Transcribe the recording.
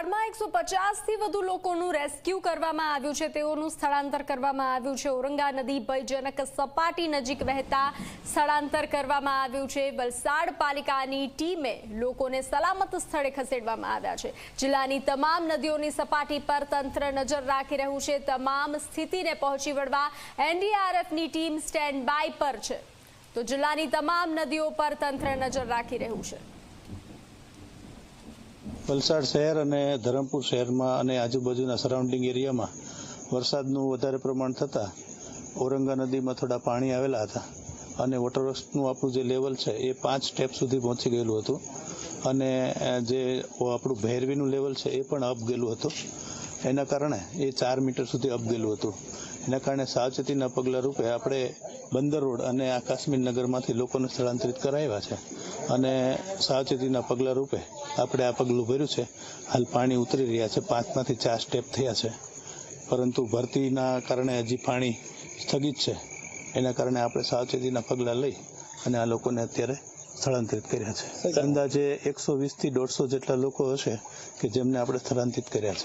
વલસાડમાં એકસો પચાસથી વધુ લોકોનું રેસ્ક્યુ કરવામાં આવ્યું છે. તેઓનું સ્થળાંતર કરવામાં આવ્યું છે. ઓરંગા નદી ભયજનક સપાટી નજીક વહેતા સ્થળાંતર કરવામાં આવ્યું છે. વલસાડ પાલિકાની ટીમે લોકોને સલામત સ્થળે ખસેડવામાં આવ્યા છે. જિલ્લાની તમામ નદીઓની સપાટી પર તંત્ર નજર રાખી રહ્યું છે. તમામ સ્થિતિને પહોંચી વળવા એનડીઆરએફની ટીમ સ્ટેન્ડ બાય પર છે. તો જિલ્લાની તમામ નદીઓ પર તંત્ર નજર રાખી રહ્યું છે. વલસાડ શહેર અને ધરમપુર શહેરમાં અને આજુબાજુના સરાઉન્ડિંગ એરિયામાં વરસાદનું વધારે પ્રમાણ થતાં ઔરંગા નદીમાં થોડા પાણી આવેલા હતા અને વોટરવર્ક્સનું આપણું જે લેવલ છે એ પાંચ સ્ટેપ સુધી પહોંચી ગયેલું હતું. અને જે આપણું ભૈરવીનું લેવલ છે એ પણ અપ ગયેલું હતું. એના કારણે એ ચાર મીટર સુધી અપ ગયેલું હતું. એના કારણે સાવચેતીના પગલા રૂપે આપણે બંદર રોડ અને આ કાશ્મીર નગરમાંથી લોકોને સ્થળાંતરિત કરાવ્યા છે. અને સાવચેતીના પગલા રૂપે આપણે આ પગલું ભર્યું છે. હાલ પાણી ઉતરી રહ્યા છે. પાંચમાંથી ચાર સ્ટેપ થયા છે. પરંતુ ભરતીના કારણે હજી પાણી સ્થગિત છે. એના કારણે આપણે સાવચેતીના પગલાં લઈ અને આ લોકોને અત્યારે સ્થળાંતરિત કર્યા છે. અંદાજે એકસો વીસથી દોઢસો જેટલા લોકો હશે કે જેમને આપણે સ્થળાંતરિત કર્યા છે.